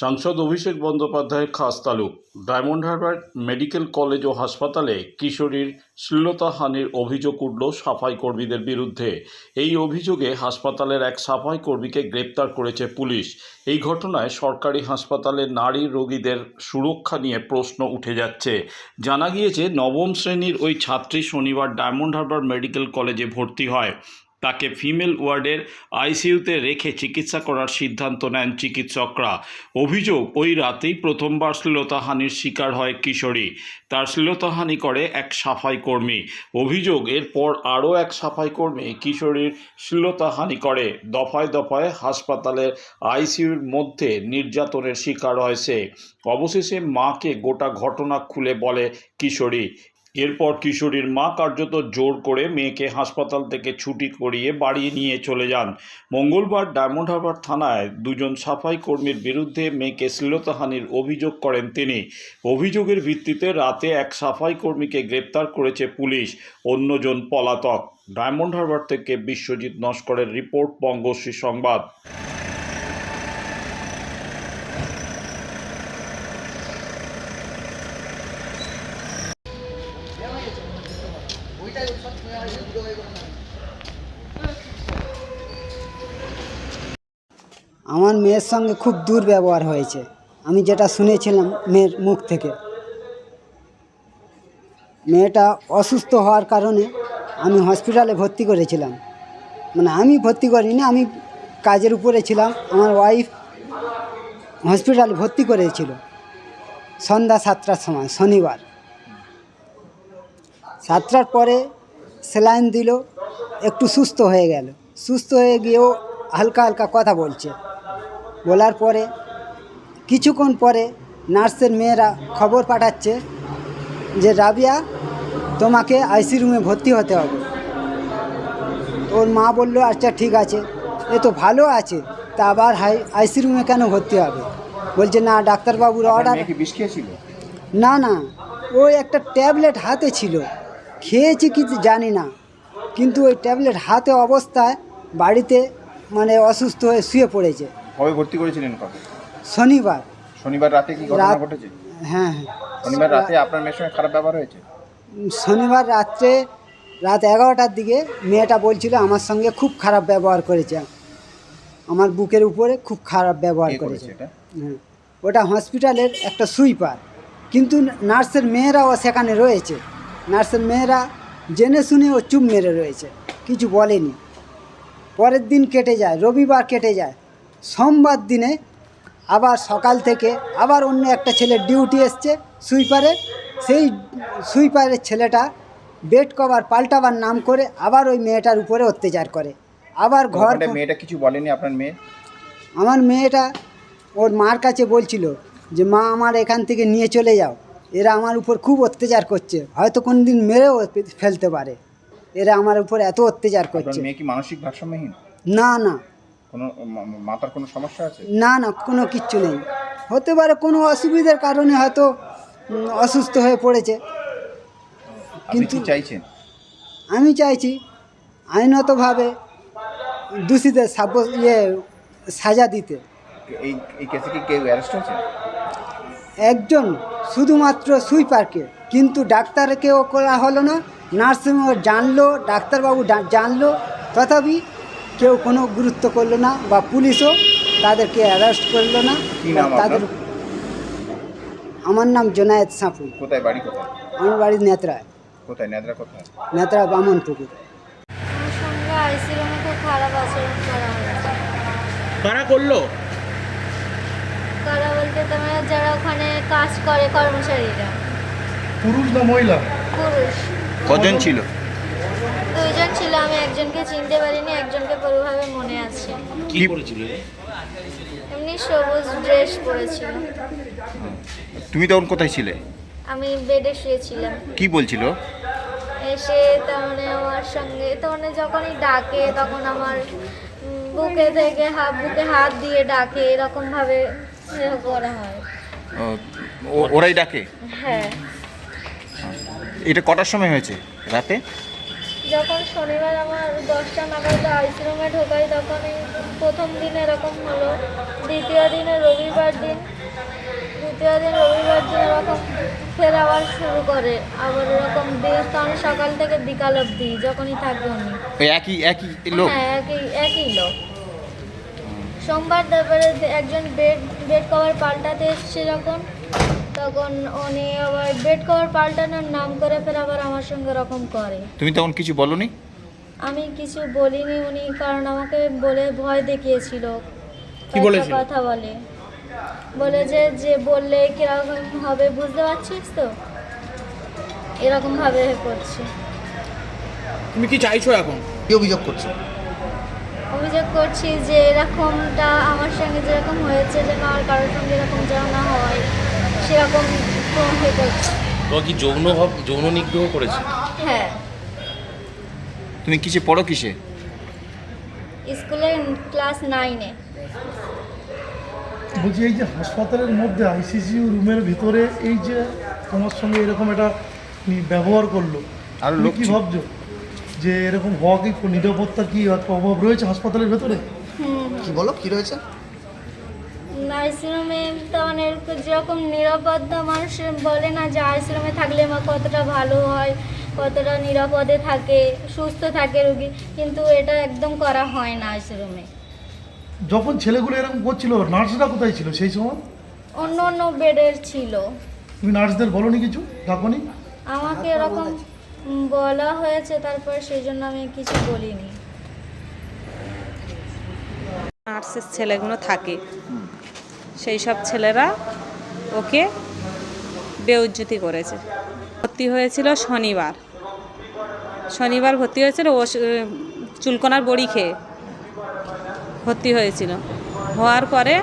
সাংসদ অভিষেক বন্দ্যোপাধ্যায়ের খাস তালুক, ডায়মন্ড হারবার মেডিকেল কলেজ ও হাসপাতালে কিশোরীর শ্লীলতাহানির অভিযোগ উঠল সাফাই কর্মীদের বিরুদ্ধে। এই অভিযোগে হাসপাতালের এক সাফাই কর্মীকে গ্রেপ্তার করেছে পুলিশ। এই ঘটনায় সরকারি হাসপাতালে নারী রোগীদের সুরক্ষা নিয়ে প্রশ্ন উঠে যাচ্ছে। জানা গিয়েছে, নবম শ্রেণির ওই ছাত্রী শনিবার ডায়মন্ড হারবার মেডিকেল কলেজে ভর্তি হয়। তাকে ফিমেল ওয়ার্ডের আইসিইউতে রেখে চিকিৎসা করার সিদ্ধান্ত নেন চিকিৎসকরা। অভিযোগ, ওই রাতেই প্রথমবার শ্লীলতাহানির শিকার হয় কিশোরী। তার শ্লীলতাহানি করে এক সাফাই কর্মী। অভিযোগ, এরপর আরও এক সাফাই কর্মী কিশোরীর শ্লীলতাহানি করে। দফায় দফায় হাসপাতালের আইসিইউর মধ্যে নির্যাতনের শিকার হয় সে। অবশেষে মাকে গোটা ঘটনা খুলে বলে কিশোরী। এরপর কিশোরীর মা কার্যত জোর করে মেয়েকে হাসপাতাল থেকে ছুটি করিয়ে বাড়ি নিয়ে চলে যান। মঙ্গলবার ডায়মন্ড হারবার থানায় দুজন সাফাই কর্মীর বিরুদ্ধে মেয়েকে শ্লীলতাহানির অভিযোগ করেন তিনি। অভিযোগের ভিত্তিতে রাতে এক সাফাই কর্মীকে গ্রেপ্তার করেছে পুলিশ, অন্যজন পলাতক। ডায়মন্ড হারবার থেকে বিশ্বজিৎ নস্করের রিপোর্ট, বঙ্গশ্রী সংবাদ আমার মেয়ের সঙ্গে খুব দুর্ব্যবহার হয়েছে। আমি যেটা শুনেছিলাম মেয়ের মুখ থেকে। মেয়েটা অসুস্থ হওয়ার কারণে আমি হসপিটালে ভর্তি করেছিলাম। মানে আমি ভর্তি করিনি, আমি কাজের উপরে ছিলাম। আমার ওয়াইফ হসপিটালে ভর্তি করেছিল। সন্ধ্যা সাতটার সময়, শনিবার। সাতটার পরে স্যালাইন দিল, একটু সুস্থ হয়ে গেল। সুস্থ হয়ে গিয়েও হালকা হালকা কথা বলছে। বলার পরে কিছুক্ষণ পরে নার্সের মেয়েরা খবর পাঠাচ্ছে যে রাবিয়া তোমাকে আইসি রুমে ভর্তি হতে হবে। ওর মা বলল আচ্ছা ঠিক আছে। এ তো ভালো আছে তা আবার হাই আইসি রুমে কেন ভর্তি হবে? বলছে না ডাক্তারবাবুর অর্ডার না না ওই একটা ট্যাবলেট হাতে ছিল। খেয়েছি কিছু জানি না কিন্তু ওই ট্যাবলেট হাতে অবস্থায় বাড়িতে মানে অসুস্থ হয়ে শুয়ে পড়েছে। কবে ভর্তি করেছিলেন কবে? শনিবার। শনিবার রাতে কি ঘটনা রাত- ঘটেছে? হ্যাঁ হ্যাঁ। শনিবার রাতে আপনার মেয়ের সঙ্গে খারাপ ব্যবহার হয়েছে? শনিবার রাত্রে রাত এগারোটার দিকে মেয়েটা বলছিল আমার সঙ্গে খুব খারাপ ব্যবহার করেছে। আমার বুকের উপরে খুব খারাপ ব্যবহার কে করেছে করেছে। এটা? হ্যাঁ। ওটা হসপিটালের একটা সুইপার। কিন্তু নার্সের মেয়েরাও সেখানে রয়েছে। নার্সের মেয়েরা জেনে শুনে ও চুপ মেরে রয়েছে। কিছু বলেনি। পরের দিন কেটে যায় রবিবার কেটে যায়। সোমবার দিনে আবার সকাল থেকে আবার অন্য একটা ছেলে ডিউটি এসছে সুইপারে। সেই সুইপারের ছেলেটা বেড কভার পাল্টাবার নাম করে আবার ওই মেয়েটার উপরে অত্যাচার করে। আবার ঘর মেয়েটা কিছু বলেনি আপনার মেয়ে? আমার মেয়েটা ওর মার কাছে বলছিল যে মা আমার এখান থেকে নিয়ে চলে যাও। এরা আমার উপর খুব অত্যাচার করছে। হয়তো কোনো দিন মেরেও ফেলতে পারে। এরা আমার উপর এত অত্যাচার করছে। মেয়ে কি মানসিক ভারসাম্যহীন? না না। কোনো মা- মা- কোনো সমস্যা আছে? না না কোনো কিচ্ছু নেই। হতে পারে কোনো অসুবিধার কারণে হয়তো অসুস্থ হয়ে পড়েছে। কিন্তু চাইছেন? আমি চাইছি আইনতভাবে দোষীদের সাব্য ইয়ে সাজা দিতে। এই এই কেসে কি কেউ অ্যারেস্ট হয়েছে? একজন শুধুমাত্র সুইপারকে। কিন্তু ডাক্তারকেও করা হলো না নার্সিংহোম জানলো ডাক্তারবাবু জানলো তথাপি কেউ কোনো গুরুত্ব করল না বা পুলিশও তাদেরকে অ্যারেস্ট করল না। তাদের আমার নাম জোনায়েত সাঁপুই কোথায় বাড়ি কোথায়? আমার বাড়ি নেত্রায়। কোথায় নেদ্রা কোথায়? নেত্রা করা কারা করল? কারা বলতে তোমার যারা ওখানে কাজ করে কর্মচারীরা। পুরুষ না মহিলা? পুরুষ। কজন ছিল? দুইজন ছিল আমি একজনকে চিনতে পারিনি একজনকে পুরোভাবে মনে আছে। কি করেছিল এমনি সবুজ ড্রেস পরেছিল। তুমি তখন কোথায় ছিলে? আমি বেডে শুয়েছিলাম। কি বলছিল? এসে তার মানে আমার সঙ্গে তো মানে যখনই ডাকে তখন আমার বুকে থেকে হাত বুকে হাত দিয়ে ডাকে এরকমভাবে করা হয়। ওরাই ডাকে? হ্যাঁ। এটা কটার সময় হয়েছে? রাতে? যখন শনিবার আমার দশটা নাগাদ আইসিরুমে ঢোকাই তখনই প্রথম দিন এরকম হলো। দ্বিতীয় দিনে রবিবার দিন দ্বিতীয় দিন রবিবার দিন এরকম ফের আবার শুরু করে। আবার এরকম দিন তখন সকাল থেকে বিকাল অবধি যখনই থাকবে উনি একই একই লোক? হ্যাঁ একই একই লোক। সোমবার তারপরে একজন বেড বেড কভার পাল্টাতে এসছে যখন। তখন উনি আবার বেড কভার পাল্টানোর নাম করে ফের আবার আমার সঙ্গে এরকম করে। তুমি তখন কিছু বলনি? আমি কিছু বলিনি উনি কারণ আমাকে বলে ভয় দেখিয়েছিল। কি বলেছিল? কথা বলে। বলে যে যে বললে কীরকম হবে বুঝতে পারছিস তো? এরকম ভাবে করছে। তুমি কি চাইছো এখন? কি অভিযোগ করছ? অভিযোগ করছি যে এরকমটা আমার সঙ্গে যেরকম হয়েছে যেন আর কারোর সঙ্গে এরকম যেন না হয়। সেরকম তো হয়ে কি যৌন ভাব যৌন নিগ্রহ করেছে? হ্যাঁ। তুমি কিসে পড়ো কিসে? স্কুলে ক্লাস নাইনে। বলছি এই যে হাসপাতালের মধ্যে আইসিসিউ রুমের ভিতরে এই যে তোমার সঙ্গে এরকম একটা ব্যবহার করল আর লোক কি ভাবছ? যে এরকম হওয়া কি নিরাপত্তা কি অভাব রয়েছে হাসপাতালের ভেতরে? কি বলো কি রয়েছে? আইসিরুমে তো এরকম যেরকম নিরাপত্তা মানুষ বলে না যে আইসিরুমে থাকলে মা কতটা ভালো হয় কতটা নিরাপদে থাকে সুস্থ থাকে রুগী কিন্তু এটা একদম করা হয় না আইসিরুমে যখন ছেলেগুলো এরকম করছিল নার্সরা কোথায় ছিল সেই সময়? অন্য অন্য বেডের ছিল। তুমি নার্সদের বলনি কিছু ডাকনি। আমাকে এরকম বলা হয়েছে তারপর সেই জন্য আমি কিছু বলিনি। নার্সের ছেলেগুলো থাকে। সেই সব ছেলেরা ওকে বেউজ্জতি করেছে। ভর্তি হয়েছিল শনিবার। শনিবার ভর্তি হয়েছিল ও চুলকোনার বড়ি খেয়ে ভর্তি হয়েছিল। হওয়ার পরে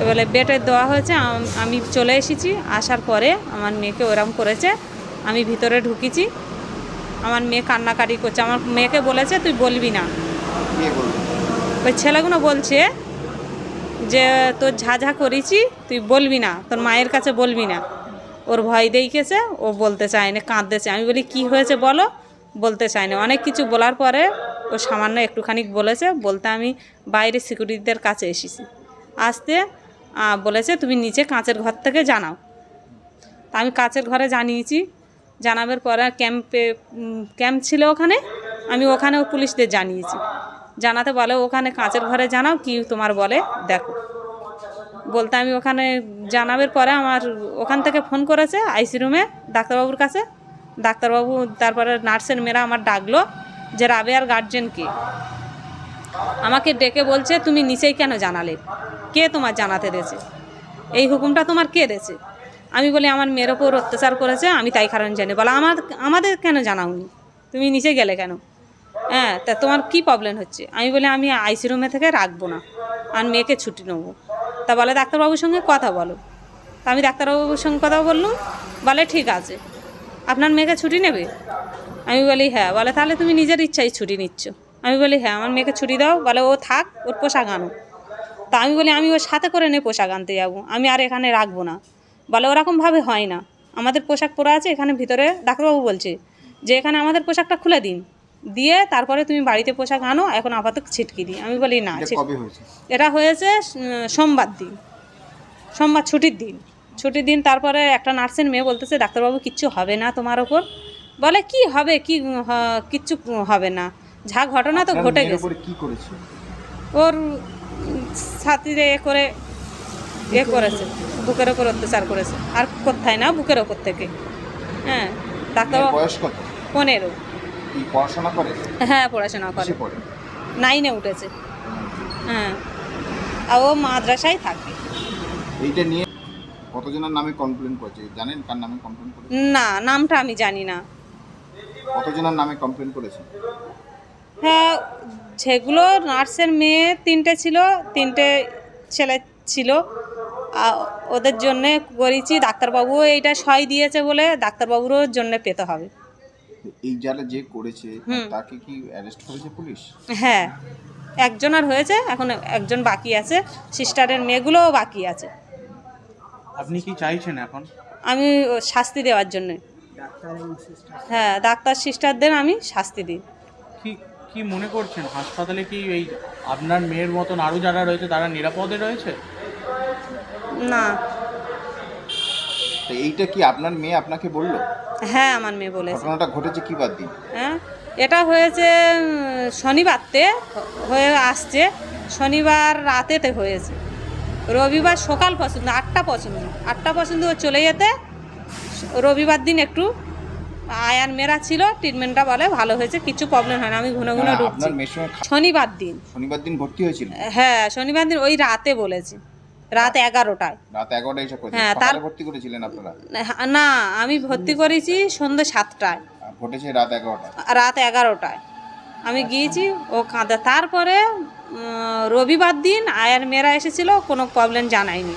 এবারে বেটে দেওয়া হয়েছে আমি চলে এসেছি আসার পরে আমার মেয়েকে ওরম করেছে আমি ভিতরে ঢুকেছি। আমার মেয়ে কান্নাকাটি করছে আমার মেয়েকে বলেছে তুই বলবি না। ওই ছেলেগুলো বলছে যে তোর ঝা ঝা করেছি, তুই বলবি না, তোর মায়ের কাছে বলবি না। ওর ভয় দেইকেছে ও বলতে চায় না কাঁদতেছে আমি বলি, কি হয়েছে বলো? বলতে চায় না। অনেক কিছু বলার পরে ও সামান্য একটুখানি বলেছে, বলতে আমি বাইরে সিকিউরিটিদের কাছে এসেছি। আসতে বলেছে, তুমি নিচে কাঁচের ঘর থেকে জানাও। তা আমি কাঁচের ঘরে জানিয়েছি। জানাবার পরে ক্যাম্পে ক্যাম্প ছিল ওখানে, আমি ওখানেও পুলিশদের জানিয়েছি। জানাতে বলে, ওখানে কাঁচের ঘরে জানাও কি তোমার বলে, দেখো। বলতে আমি ওখানে জানাবের পরে আমার ওখান থেকে ফোন করেছে আইসি রুমে ডাক্তারবাবুর কাছে। ডাক্তারবাবু, তারপরে নার্সের মেয়েরা আমার ডাকলো যে, রাবেয়ার গার্জেন কে? আমাকে ডেকে বলছে, তুমি নিচেই কেন জানালে? কে তোমার জানাতে দিয়েছে এই হুকুমটা তোমার কে দিয়েছে আমি বলি, আমার মেয়ের ওপর অত্যাচার করেছে, আমি তাই কারণ জানি। বলে, আমার, আমাদের কেন জানাওনি? তুমি নিচে গেলে কেন? হ্যাঁ তা তোমার কি প্রবলেম হচ্ছে? আমি বলি, আমি আইসি রুমে থেকে রাখব না। আর মেয়েকে ছুটি নেব। তা বলে, ডাক্তারবাবুর সঙ্গে কথা বলো। তা আমি ডাক্তারবাবুর সঙ্গে কথা বললাম। বলে, ঠিক আছে। আপনার মেয়েকে ছুটি নেবে? আমি বলি হ্যাঁ। বলে, তাহলে তুমি নিজের ইচ্ছায় ছুটি নিচ্ছ। আমি বলি হ্যাঁ আমার মেয়েকে ছুটি দাও। বলে, ও থাক, ওর পোশাক আনো তা আমি বলি, আমি ওর সাথে করে নিয়ে পোশাক আনতে যাব। আমি আর এখানে রাখব না। বলে, ওরকমভাবে হয় না। আমাদের পোশাক পরা আছে, এখানে ভিতরে। ডাক্তারবাবু বলছে যে, এখানে আমাদের পোশাকটা খুলে দিন। দিয়ে তারপরে তুমি বাড়িতে পোশাক আনো এখন আপাতত ছিটকি দিই আমি বলি না এটা হয়েছে? সোমবার দিন। সোমবার ছুটির দিন। ছুটির দিন তারপরে একটা নার্সের মেয়ে বলতেছে ডাক্তারবাবু কিচ্ছু হবে না তোমার ওপর। বলে কি হবে? কি কিচ্ছু হবে না। যা ঘটনা তো ঘটে গেছে। কি করেছে? ওর ছাতিরে এ করে এ করেছে। বুকের ওপর অত্যাচার করেছে। আর কোথায় না বুকের ওপর থেকে। হ্যাঁ ডাক্তারবাবু পনেরো। কি পড়াশোনা করে? হ্যাঁ পড়াশোনা করে। পড়ে? নাইনে উঠেছে। হ্যাঁ। আর ও মাদ্রাসায় থাকে। এইটা নিয়ে কতজনের নামে কমপ্লেন করেছে? জানেন কার নামে কমপ্লেন করেছে? না নামটা আমি জানি না। কতজনের নামে কমপ্লেন করেছে? হ্যাঁ যেগুলো নার্সের মেয়ে তিনটে ছিল তিনটে ছেলে ছিল। ওদের জন্যে করেছি ডাক্তারবাবুও এইটা সয় দিয়েছে বলে ডাক্তারবাবুরও জন্য পেতে হবে। এই যারা যে করেছে হুম। তাকে কি অ্যারেস্ট করেছে পুলিশ? হ্যাঁ একজন আর হয়েছে এখন একজন বাকি আছে সিস্টারের মেয়েগুলোও বাকি আছে। আপনি কি চাইছেন এখন? আমি শাস্তি দেওয়ার জন্যে। ডাক্তার এবং সিস্টার হ্যাঁ ডাক্তার সিস্টারদের আমি শাস্তি দিই। কি কি মনে করছেন? হাসপাতালে কি এই আপনার মেয়ের মতন আরও যারা রয়েছে তারা নিরাপদে রয়েছে? না তো এইটা কি আপনার মেয়ে আপনাকে বলল? হ্যাঁ আমার মেয়ে বলেছে। ঘটনাটা ঘটেছে কি বাদ দিন হ্যাঁ এটা হয়েছে শনিবারতে হয়ে আসছে। শনিবার রাতেতে হয়েছে। রবিবার সকাল পছন্দ আটটা পছন্দ। আটটা পছন্দ ও চলে যেতে রবিবার দিন একটু আয়ার মেরা ছিল ট্রিটমেন্টটা বলে ভালো হয়েছে কিছু প্রবলেম হয় না আমি ঘন ঘন ঢুকছি। সঙ্গে খা- শনিবার দিন। শনিবার দিন ভর্তি হয়েছিল? হ্যাঁ শনিবার দিন ওই রাতে বলেছে। রাত এগারোটায়। রাত এগারোটা এসে হ্যাঁ, তার- ভর্তি করেছিলেন আপনারা? না আমি ভর্তি করেছি সন্ধ্যে সাতটায়। ঘটেছে রাত এগারোটা রাত এগারোটায়। আমি গিয়েছি ও কাঁদে। তারপরে রবিবার দিন আয়ার মেয়েরা এসেছিল কোনো প্রবলেম জানায়নি।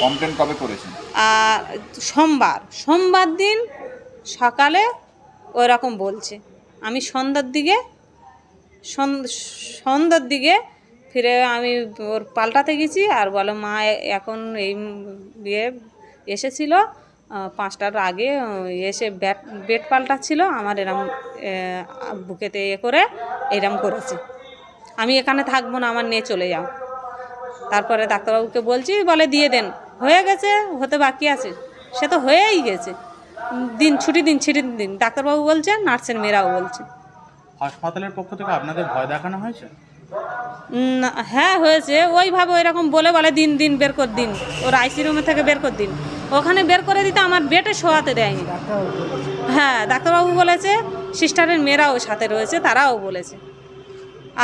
কমপ্লেন কবে করেছেন? আর সোমবার। সোমবার দিন সকালে ওই রকম বলছে। আমি সন্ধ্যার দিকে সন- সন্ধ্যার দিকে ফিরে আমি ওর পাল্টাতে গেছি আর বলো, মা, এখন এই বিয়ে এসেছিল পাঁচটার আগে এসে ব্যাট বেড পাল্টাচ্ছিল, আমার এরম বুকেতে এ করে এরম করেছে। আমি এখানে থাকব না, আমার নিয়ে চলে যাও। তারপরে ডাক্তারবাবুকে বলছি, বলে, দিয়ে দেন। হয়ে গেছে, হতে বাকি আছে। সে তো হয়েই গেছে। দিন, ছুটি দিন ছুটি দিন। ডাক্তারবাবু বলছে নার্সের মেয়েরাও বলছে হাসপাতালের পক্ষ থেকে আপনাদের ভয় দেখানো হয়েছে? হ্যাঁ হয়েছে। ওইভাবে ওই রকম বলে বলে দিন দিন বের কর, দিন। ওর আইসি রুমে থেকে বের কর, দিন। ওখানে বের করে দিতে আমার বেটে শোয়াতে দেয়নি। হ্যাঁ ডাক্তারবাবু বলেছে সিস্টারের মেয়েরাও সাথে রয়েছে, তারাও বলেছে।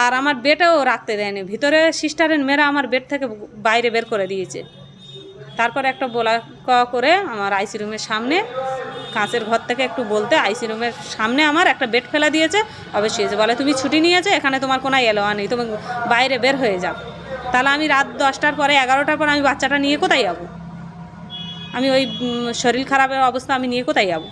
আর আমার বেটেও রাখতে দেয়নি। ভিতরে সিস্টারের মেয়েরা আমার বেড থেকে বাইরে বের করে দিয়েছে। তারপর একটা বলা করে আমার আইসি রুমের সামনে কাঁচের ঘর থেকে একটু বলতে আইসি রুমের সামনে আমার একটা বেড ফেলা দিয়েছে। অবশ্যই যে বলে, তুমি ছুটি নিয়েছো? এখানে তোমার কোনো এলোয়া নেই। তুমি বাইরে বের হয়ে যাও। তাহলে আমি রাত দশটার পরে, এগারোটার পরে আমি বাচ্চাটা নিয়ে কোথায় যাব? আমি ওই শরীর খারাপের অবস্থা আমি নিয়ে কোথায় যাব?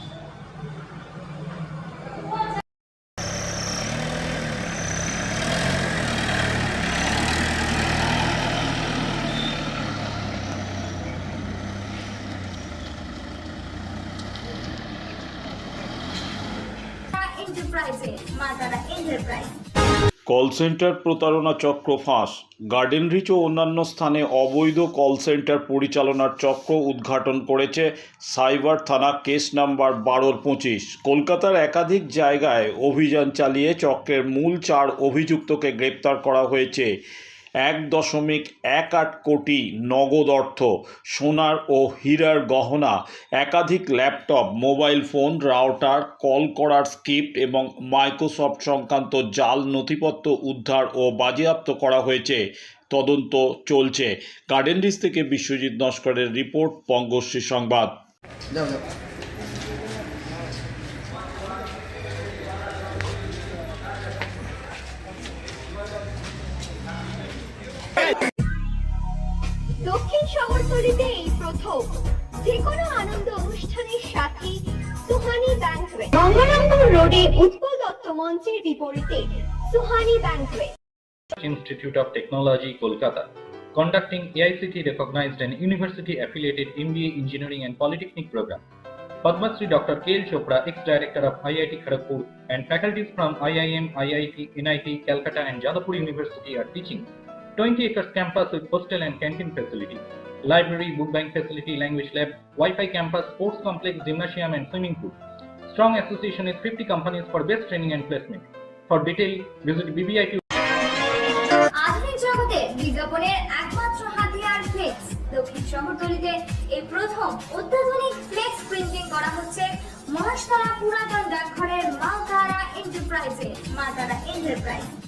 কল সেন্টার প্রতারণা চক্র ফাঁস। গার্ডেন রিচ ও অন্যান্য স্থানে অবৈধ কল সেন্টার পরিচালনার চক্র উদ্ঘাটন করেছে সাইবার থানা কেস নাম্বার বারোর পঁচিশ। কলকাতার একাধিক জায়গায় অভিযান চালিয়ে চক্রের মূল চার অভিযুক্তকে গ্রেপ্তার করা হয়েছে। এক দশমিক এক আট কোটি নগদ অর্থ। সোনার ও হীরার গহনা, একাধিক laptop, mobile phone, router, call করার স্ক্রিপ্ট এবং মাইক্রোসফট সংক্রান্ত জাল নথিপত্র উদ্ধার ও বাজেয়াপ্ত করা হয়েছে। তদন্ত চলছে। গার্ডেন রিচ থেকে বিশ্বজিৎ নস্করের রিপোর্ট, বঙ্গশ্রী সংবাদ। Institute of Technology, Kolkata, conducting AICT recognized and university affiliated MBA Engineering and Polytechnic program. Padma Shri Dr. K. L. Chopra, ex-director of IIT Kharagpur, and faculties from IIM, IIT, NIT, Calcutta, and Jadavpur University are teaching. 20 acres campus with hostel and canteen facility, library, book bank facility, language lab, Wi-Fi campus, sports complex, gymnasium, and swimming pool. Strong association with 50 companies for best training and placement. For detail, visit BBIT আধুনিক জগতে বিজ্ঞাপনের একমাত্র হাতিয়ার flakes দক্ষিণ মহাশতলা পুরাতন ডাকঘরের মা এন্টারপ্রাইজে মা enterprise